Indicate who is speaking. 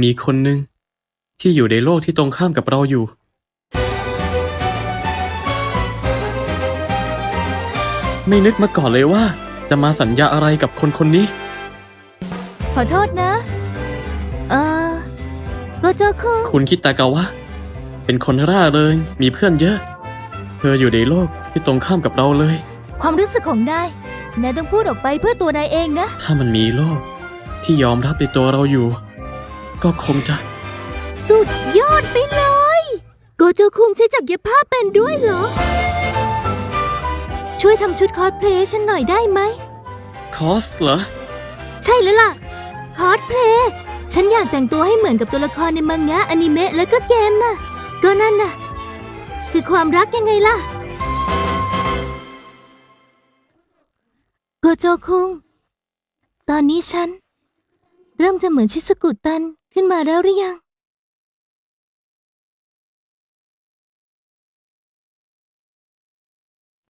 Speaker 1: มีคนหนึ่งที่อยู่ในโลกที่ตรงข้ามกับเราอยู่ไม่นึกมาก่อนเลยว่า จะมาสัญญาอะไรกับคนคนนี้
Speaker 2: ขอโทษนะ เออโกโจคุง
Speaker 1: คุณคิดตากาวะ เป็นคนร่าเริง มีเพื่อนเยอะ เธออยู่ในโลกที่ตรงข้ามกับเราเลย
Speaker 2: ความรู้สึกของนายนายต้องพูดออกไปเพื่อตัวนายเองนะ
Speaker 1: ถ้ามันมีโลกที่ยอมรับในตัวเราอยู่ ก็คงจะ
Speaker 2: สุดยอดไปเลย โกโจคุงใช้จักรเย็บผ้าเป็นด้วยเหรอ ช่วยทำชุดคอสเพลย์ให้ฉันหน่อยได้ไหม
Speaker 1: คอสเหรอ
Speaker 2: ใช่แล้วล่ะ คอสเพลย์ฉันอยากแต่งตัวให้เหมือนกับตัวละครในมังงะอนิเมะแล้วก็เกมน่ะ ก็นั่นน่ะ คือความรักยังไงล่ะ โกโจคุง ตอนนี้ฉัน เริ่มจะเหมือนชิสกุตัน ขึ้นมาแล้วหรือยัง